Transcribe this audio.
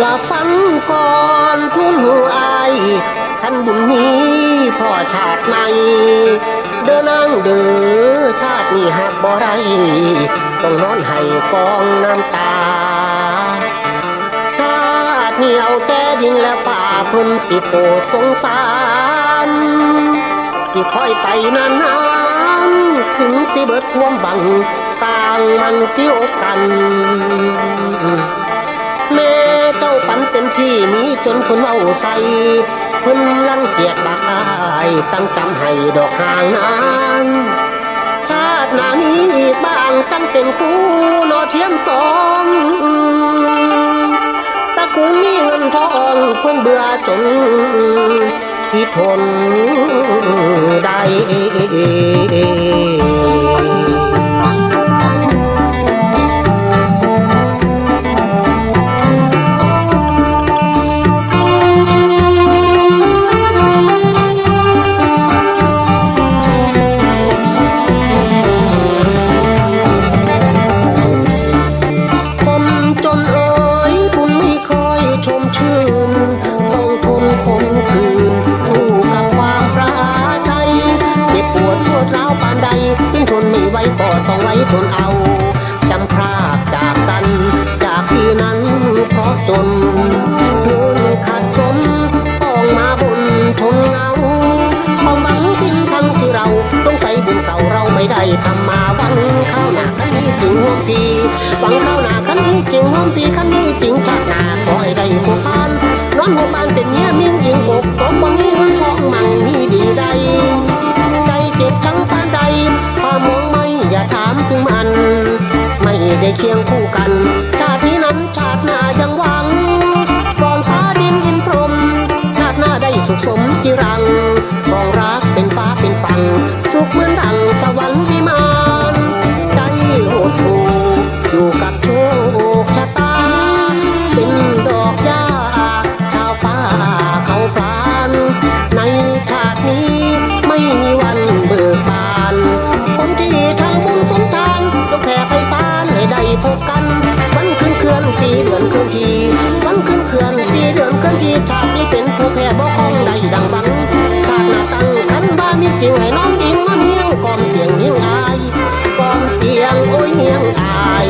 ลาฟันก่อนทุนหัวอายขันบุญมีพ่อชาติใหม่ เดินนางเดือชาตินี้หักบ่ไรต้องนอนให้กองน้ำตา ชาตินี้เอาแต่ดินและป่าเพุ่นสิโปรดสงสารที่คอยไปนานๆถึงสิเบิดความบังสร้างมันสิอกกันแม่ เจ้าปันเต็มที่มีจนคนเอาใส่เพิ่นลังเกียจบักายตั้งจำให้ดอกห่างนั้นชาติหน้านี้อีกบ้างตั้งเป็นคู่นอเทียมสองตะกูลมีเงินทองเพื่นเบื่อจนที่ทนได้ นต้องทนคมคืน สู้กับความประใจเจ็บปวดปวดร้าวปานใดยิ่งทนไม่ไหวก็ต้องไว้ทนเอาจำพรากจากกัน จากที่นั้นเพราะจนเงินขาดสนต้องมาบนทนเงาความหวังทิ้งทั้งสิเรา สงสัยบุญเก่าเราไม่ได้ทำมาหวังข้าวหน้ากันนี้จริงห่วงปีหวังข้าวหน้ากันนี้จริงห่วงปีกันนี้จริงชาติหน้าขอให้ได้พานน อนหัวพานเป็นเมียมิ่งยิงอกตกวันนี้เงินทองมั่งมีดีใดใจเจ็บทั้งปานใดความมองไม่อย่าถามถึงมัน ไม่ได้เคียงคู่กัน ชาตินี้นั้นชาติหน้ายังหวังก่อนฟ้าดินดินพรมชาติหน้าได้สุขสมจีรังกองรักเป็นฟ้าเป็นฝั่งสุขเหมือนีเดือนเคลื่อนที่วันขึ้นเคลื่อนที่เดือนเคลื่อนทีฉากนี้เป็นผู้แพ้บ่คงได้ดังบังขาดนาตั้งคันบ้านนี้จริงให้น้องอิงมันเฮียงกอมเตียงเฮียงอายกอมเตียงโอ้ยเฮียงอาย